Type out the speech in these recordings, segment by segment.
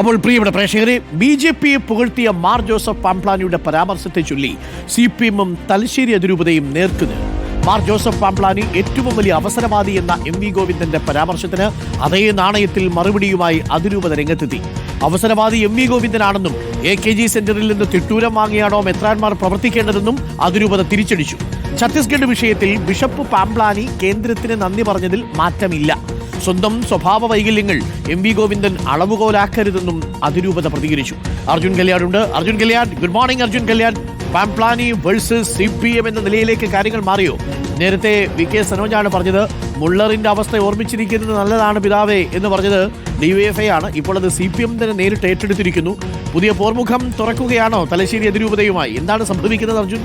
അപ്പോൾ പ്രിയപ്പെട്ട പ്രേക്ഷകരെ ബി ജെ പിയെ പുകഴ്ത്തിയ മാർ ജോസഫ് പാംപ്ലാനിയുടെ പരാമർശത്തെ ചൊല്ലി സി പി എമ്മും തലശ്ശേരി അതിരൂപതയും നേർക്കുന്നു. മാർ ജോസഫ് പാംപ്ലാനി ഏറ്റവും വലിയ അവസരവാദി എന്ന എം വി ഗോവിന്ദന്റെ പരാമർശത്തിന് അതേ നാണയത്തിൽ മറുപടിയുമായി അതിരൂപത രംഗത്തെത്തി. അവസരവാദി എം വി ഗോവിന്ദനാണെന്നും എ കെ ജി സെന്ററിൽ നിന്ന് തിട്ടൂരം വാങ്ങിയാണോ മെത്രാൻമാർ പ്രവർത്തിക്കേണ്ടതെന്നും അതിരൂപത തിരിച്ചടിച്ചു. ഛത്തീസ്ഗഡ് വിഷയത്തിൽ ബിഷപ്പ് പാംപ്ലാനി കേന്ദ്രത്തിന് നന്ദി പറഞ്ഞതിൽ മാറ്റമില്ല. സ്വന്തം സ്വഭാവ വൈകല്യങ്ങൾ എം വി ഗോവിന്ദൻ അളവുകോലാക്കരുതെന്നും അതിരൂപത പ്രതികരിച്ചു. അർജുൻ കല്യാൺ ഉണ്ട്. Arjun Kalyan good morning Arjun Kalyan. Pamplany versus C P M എന്ന നിലയിലേക്ക് കാര്യങ്ങൾ മാറിയോ? നേരത്തെ വി കെ സനോജാണ് പറഞ്ഞത് മുള്ളറിന്റെ അവസ്ഥ ഓർമ്മിച്ചിരിക്കുന്നത് നല്ലതാണ് പിതാവേ എന്ന് പറഞ്ഞത് ഡിവൈഎഫ്ഐ ആണ്. ഇപ്പോൾ അത് സി പി എം തന്നെ നേരിട്ട് ഏറ്റെടുത്തിരിക്കുന്നു. പുതിയ പോർമുഖം തുറക്കുകയാണോ തലശ്ശേരി അതിരൂപതയുമായി? എന്താണ് സംഭവിക്കുന്നത് അർജുൻ?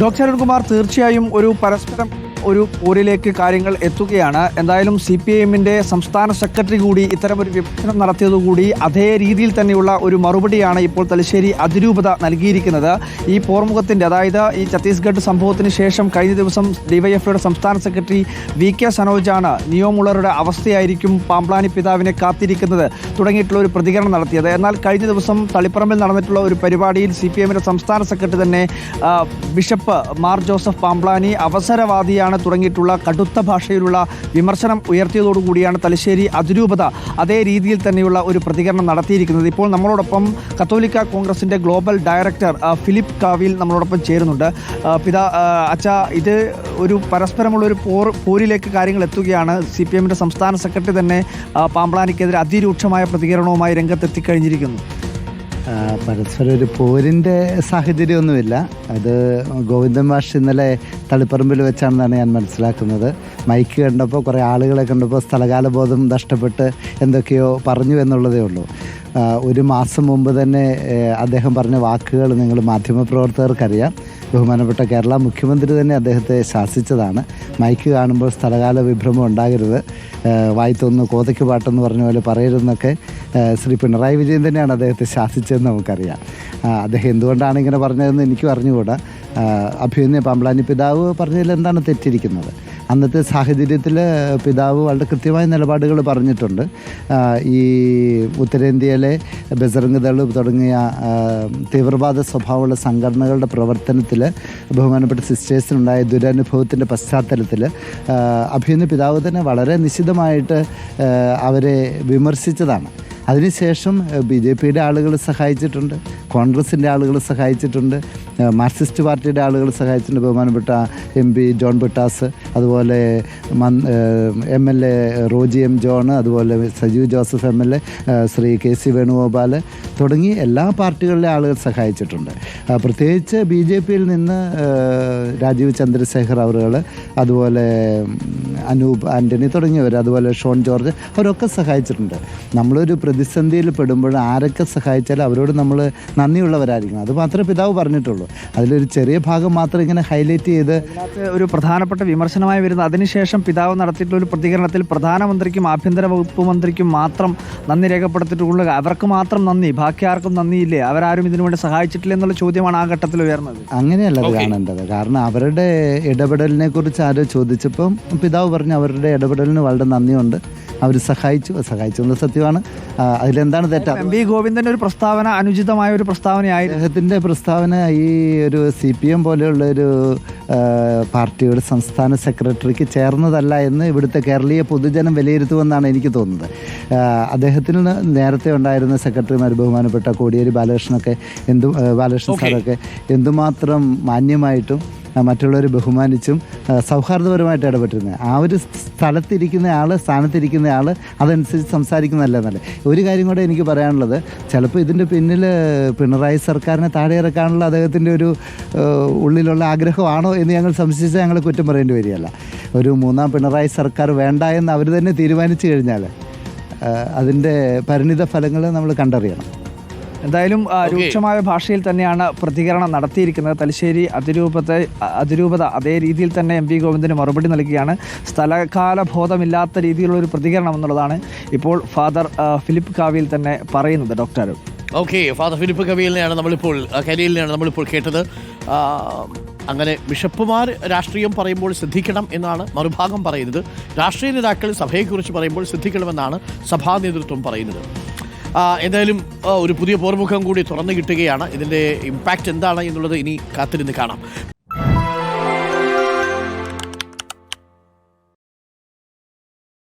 ഡോക്ടർ അരുൺകുമാർ തീർച്ചയായും ഒരു പരസ്പരം ഒരു പോരിലേക്ക് കാര്യങ്ങൾ എത്തുകയാണ്. എന്തായാലും സി പി എമ്മിന്റെ സംസ്ഥാന സെക്രട്ടറി കൂടി ഇത്തരം ഒരു വിഭജനം നടത്തിയതുകൂടി അതേ രീതിയിൽ തന്നെയുള്ള ഒരു മറുപടിയാണ് ഇപ്പോൾ തലശ്ശേരി അതിരൂപത നൽകിയിരിക്കുന്നത്. ഈ പോർമുഖത്തിന്റെ അതായത് ഈ ഛത്തീസ്ഗഡ് സംഭവത്തിന് ശേഷം കഴിഞ്ഞ ദിവസം ഡിവൈഎഫ്ഐയുടെ സംസ്ഥാന സെക്രട്ടറി വി കെ സനോജാണ് നിയോമുള്ളറുടെ അവസ്ഥയായിരിക്കും പാമ്പ്ലാനി പിതാവിനെ കാത്തിരിക്കുന്നത് തുടങ്ങിയിട്ടുള്ള ഒരു പ്രതികരണം നടത്തിയത്. എന്നാൽ കഴിഞ്ഞ ദിവസം തളിപ്പറമ്പിൽ നടന്നിട്ടുള്ള ഒരു പരിപാടിയിൽ സി പി എമ്മിന്റെ സംസ്ഥാന സെക്രട്ടറി തന്നെ ബിഷപ്പ് മാർ ജോസഫ് പാമ്പ്ലാനി അവസരവാദിയാണ് തുടങ്ങിയിട്ടുള്ള കടുത്ത ഭാഷയിലുള്ള വിമർശനം ഉയർത്തിയതോടുകൂടിയാണ് തലശ്ശേരി അതിരൂപത അതേ രീതിയിൽ തന്നെയുള്ള ഒരു പ്രതികരണം നടത്തിയിരിക്കുന്നത്. ഇപ്പോൾ നമ്മളോടൊപ്പം കത്തോലിക്ക കോൺഗ്രസിന്റെ ഗ്ലോബൽ ഡയറക്ടർ ഫിലിപ്പ് കാവിൽ നമ്മളോടൊപ്പം ചേരുന്നുണ്ട്. പിതാ അച്ഛ ഇത് ഒരു പരസ്പരമുള്ള ഒരു പോർ പോരിലേക്ക് കാര്യങ്ങൾ എത്തുകയാണ്. സി പി എമ്മിന്റെ സംസ്ഥാന സെക്രട്ടറി തന്നെ ആ, പാമ്പ്ലാനിക്കെതിരെ അതിരൂക്ഷമായ പ്രതികരണവുമായി രംഗത്തെത്തിക്കഴിഞ്ഞിരിക്കുന്നു. പരസ്പരം ഒരു പോരിന്റെ സാഹചര്യമൊന്നുമില്ല. അത് ഗോവിന്ദൻ മാഷ് ഇന്നലെ തളിപ്പറമ്പിൽ വെച്ചാണെന്നാണ് ഞാൻ മനസ്സിലാക്കുന്നത്. മൈക്ക് കണ്ടപ്പോൾ കുറേ ആളുകളെ കണ്ടപ്പോൾ സ്ഥലകാലബോധം നഷ്ടപ്പെട്ട് എന്തൊക്കെയോ പറഞ്ഞു എന്നുള്ളതേ ഉള്ളൂ. ഒരു മാസം മുമ്പ് തന്നെ അദ്ദേഹം പറഞ്ഞ വാക്കുകൾ നിങ്ങൾ മാധ്യമപ്രവർത്തകർക്കറിയാം. ബഹുമാനപ്പെട്ട കേരള മുഖ്യമന്ത്രി തന്നെ അദ്ദേഹത്തെ ശാസിച്ചതാണ്. മൈക്ക് കാണുമ്പോൾ സ്ഥലകാല വിഭ്രമം ഉണ്ടാകരുത്. വായിത്തൊന്ന് കോതയ്ക്ക് പാട്ടെന്ന് പറഞ്ഞ പോലെ പറയരുതെന്നൊക്കെ ശ്രീ പിണറായി വിജയൻ തന്നെയാണ് അദ്ദേഹത്തെ ശാസിച്ചതെന്ന് നമുക്കറിയാം. അദ്ദേഹം എന്തുകൊണ്ടാണ് ഇങ്ങനെ പറഞ്ഞതെന്ന് എനിക്ക് അറിഞ്ഞുകൂടാ. ആഹ് അഭിമന്യ പാമ്പ്ലാനി പിതാവ് പറഞ്ഞതിൽ എന്താണ് തെറ്റിരിക്കുന്നത്? അന്നത്തെ സാഹചര്യത്തിൽ പിതാവ് വളരെ കൃത്യമായ നിലപാടുകൾ പറഞ്ഞിട്ടുണ്ട്. ഈ ഉത്തരേന്ത്യയിലെ ബസറംഗ് ദൾ തുടങ്ങിയ തീവ്രവാദ സ്വഭാവമുള്ള സംഘടനകളുടെ പ്രവർത്തനത്തിൽ ബഹുമാനപ്പെട്ട സിസ്റ്റേഴ്സിനുണ്ടായ ദുരനുഭവത്തിന്റെ പശ്ചാത്തലത്തിൽ അഭിമന്യ പിതാവ് തന്നെ വളരെ നിശിതമായിട്ട് അവരെ വിമർശിച്ചതാണ്. അതിനുശേഷം ബി ജെ പിയുടെ ആളുകൾ സഹായിച്ചിട്ടുണ്ട് കോൺഗ്രസിന്റെ ആളുകൾ സഹായിച്ചിട്ടുണ്ട്. മാർക്സിസ്റ്റ് പാർട്ടിയുടെ ആളുകൾ സഹായിച്ചിട്ടുണ്ട് ബഹുമാനപ്പെട്ട എം പി ജോൺ ബിട്ടാസ് അതുപോലെ M L A Roji M John അതുപോലെ Sajeev Joseph M L A Shri K C Venugopal തുടങ്ങി എല്ലാ പാർട്ടികളിലെ ആളുകൾ സഹായിച്ചിട്ടുണ്ട്. പ്രത്യേകിച്ച് ബി ജെ പിയിൽ നിന്ന് രാജീവ് ചന്ദ്രശേഖർ അവറുകൾ അതുപോലെ അനൂപ് ആന്റണി തുടങ്ങിയവർ അതുപോലെ ഷോൺ ജോർജ് അവരൊക്കെ സഹായിച്ചിട്ടുണ്ട്. നമ്മളൊരു പ്രതിസന്ധിയിൽ പെടുമ്പോൾ ആരൊക്കെ സഹായിച്ചാൽ അവരോട് നമ്മൾ നന്ദിയുള്ളവരായിരിക്കണം. അത് മാത്രമേ പിതാവ് പറഞ്ഞിട്ടുള്ളൂ. അതിലൊരു ചെറിയ ഭാഗം മാത്രം ഇങ്ങനെ ഹൈലൈറ്റ് ചെയ്ത് ഒരു പ്രധാനപ്പെട്ട വിമർശനമായി വരുന്ന അതിനുശേഷം പിതാവ് നടത്തിയിട്ടുള്ള ഒരു പ്രതികരണത്തിൽ പ്രധാനമന്ത്രിക്കും ആഭ്യന്തര വകുപ്പ് മന്ത്രിക്കും മാത്രം നന്ദി രേഖപ്പെടുത്തിയിട്ടുള്ള അവർക്ക് മാത്രം നന്ദി ബാക്കി ആർക്കും നന്ദിയില്ലേ? അവരാരും ഇതിനു വേണ്ടി സഹായിച്ചിട്ടില്ല എന്നുള്ള ചോദ്യമാണ് ആ ഘട്ടത്തിൽ ഉയർന്നത്. അങ്ങനെയല്ല അത്. കാണേണ്ടത്. കാരണം അവരുടെ ഇടപെടലിനെ കുറിച്ച് ആരോ ചോദിച്ചപ്പം പിതാവ് പറഞ്ഞു അവരുടെ ഇടപെടലിന് വളരെ നന്ദിയുണ്ട്. അവർ സഹായിച്ചു സഹായിച്ചു എന്നുള്ള സത്യമാണ്. അതിലെന്താണ് തെറ്റാ? എം വി ഗോവിന്ദന്റെ ഒരു പ്രസ്താവന അനുചിതമായ ഒരു പ്രസ്താവനയായി അദ്ദേഹത്തിന്റെ പ്രസ്താവന ഈ ഒരു സി പി എം പോലെയുള്ള ഒരു പാർട്ടിയുടെ സംസ്ഥാന സെക്രട്ടറിക്ക് ചേർന്നതല്ല എന്ന് ഇവിടുത്തെ കേരളീയ പൊതുജനം വിലയിരുത്തുമെന്നാണ് എനിക്ക് തോന്നുന്നത്. അദ്ദേഹത്തിന് നേരത്തെ ഉണ്ടായിരുന്ന സെക്രട്ടറിമാർ ബഹുമാനപ്പെട്ട കോടിയേരി ബാലകൃഷ്ണനൊക്കെ എന്തു ബാലകൃഷ്ണൻ. സാറൊക്കെ എന്തുമാത്രം മാന്യമായിട്ടും ആ, മറ്റുള്ളവരെ ബഹുമാനിച്ചും സൗഹാർദ്ദപരമായിട്ട് ഇടപെട്ടിരുന്നത് ആ ഒരു സ്ഥലത്തിരിക്കുന്ന ആൾ സ്ഥാനത്തിരിക്കുന്ന ആൾ അതനുസരിച്ച് സംസാരിക്കുന്നതല്ല നല്ല ഒരു കാര്യം കൂടെ എനിക്ക് പറയാനുള്ളത് ചിലപ്പോൾ ഇതിന്റെ പിന്നിൽ പിണറായി സർക്കാരിനെ താഴെ ഇറക്കാനുള്ള അദ്ദേഹത്തിന്റെ ഒരു ഉള്ളിലുള്ള ആഗ്രഹമാണോ എന്ന് ഞങ്ങൾ സംശയിച്ചാൽ ഞങ്ങൾ കുറ്റം പറയേണ്ടി വരികയല്ല. ഒരു മൂന്നാം പിണറായി സർക്കാർ വേണ്ട എന്ന് അവർ തന്നെ തീരുമാനിച്ചു കഴിഞ്ഞാൽ അതിന്റെ പരിണിത ഫലങ്ങൾ നമ്മൾ കണ്ടറിയണം. എന്തായാലും രൂക്ഷമായ ഭാഷയിൽ തന്നെയാണ് പ്രതികരണം നടത്തിയിരിക്കുന്നത്. തലശ്ശേരി അതിരൂപത്തെ അതിരൂപത അതേ രീതിയിൽ തന്നെ എം വി ഗോവിന്ദന് മറുപടി നൽകുകയാണ് സ്ഥലകാല ബോധമില്ലാത്ത രീതിയിലുള്ള ഒരു പ്രതികരണം എന്നുള്ളതാണ് ഇപ്പോൾ ഫാദർ ഫിലിപ്പ് കാവിയിൽ തന്നെ പറയുന്നത് ഡോക്ടർ. ഓക്കെ ഫാദർ ഫിലിപ്പ് കവിയിലാണ് നമ്മളിപ്പോൾ കരിയിലാണ് നമ്മളിപ്പോൾ കേട്ടത്. അങ്ങനെ ബിഷപ്പുമാർ രാഷ്ട്രീയം പറയുമ്പോൾ ശ്രദ്ധിക്കണം എന്നാണ് മറുഭാഗം പറയുന്നത്. രാഷ്ട്രീയ നേതാക്കൾ സഭയെക്കുറിച്ച് പറയുമ്പോൾ ശ്രദ്ധിക്കണമെന്നാണ് സഭാ നേതൃത്വം പറയുന്നത്. എന്തായാലും ഒരു പുതിയ പോർമുഖം കൂടി തുറന്നു കിട്ടുകയാണ്. ഇതിന്റെ ഇമ്പാക്റ്റ് എന്താണ് എന്നുള്ളത് ഇനി കാത്തിരുന്ന് കാണാം.